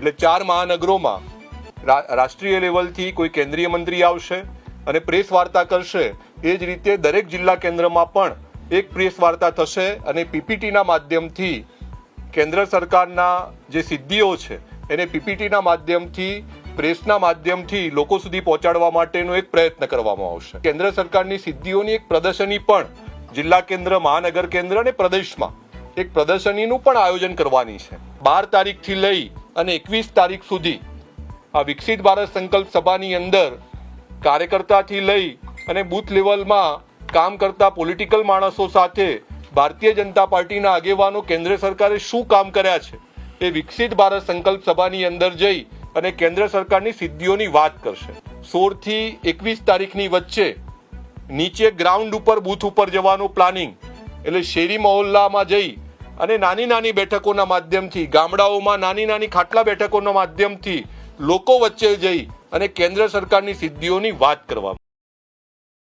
એટલે ચાર મહાનગરોમાં રાષ્ટ્રીય લેવલથી કોઈ કેન્દ્રીય મંત્રી આવશે અને પ્રેસ વાર્તા કરશે, એ જ રીતે દરેક જિલ્લા કેન્દ્રમાં પણ એક પ્રેસ વાર્તા થશે અને પીપીટીના માધ્યમથી કેન્દ્ર સરકારના જે સિદ્ધિઓ છે, એને પીપીટીના માધ્યમથી, પ્રેસના માધ્યમથી લોકો સુધી પહોંચાડવા માટેનો એક પ્રયત્ન કરવામાં આવશે. કેન્દ્ર સરકારની સિદ્ધિઓની એક પ્રદર્શની પણ જિલ્લા કેન્દ્ર, મહાનગર કેન્દ્ર અને પ્રદેશમાં એક પ્રદર્શનીનું પણ આયોજન કરવાની છે. બાર તારીખથી લઈ અને એકવીસ તારીખ સુધી આ વિકસિત ભારત સંકલ્પ સભાની અંદર કાર્યકર્તાથી લઈ અને બૂથ લેવલમાં કામ કરતા પોલિટિકલ માણસો સાથે ભારતીય જનતા પાર્ટીના આગેવાનો કેન્દ્ર સરકારે શું કામ કર્યા છે એ વિકસિત ભારત સંકલ્પ સભાની અંદર જઈ અને કેન્દ્ર સરકારની સિદ્ધિઓની વાત કરશે. સોળથી એકવીસ તારીખની વચ્ચે નીચે ગ્રાઉન્ડ ઉપર, બૂથ ઉપર જવાનું પ્લાનિંગ એટલે શેરી મહોલ્લામાં જઈ અને નાની નાની બેઠકોના માધ્યમથી, ગામડાઓમાં નાની નાની ખાટલા બેઠકોના માધ્યમથી લોકો વચ્ચે જઈ અને કેન્દ્ર સરકારની સિદ્ધિઓની વાત કરવા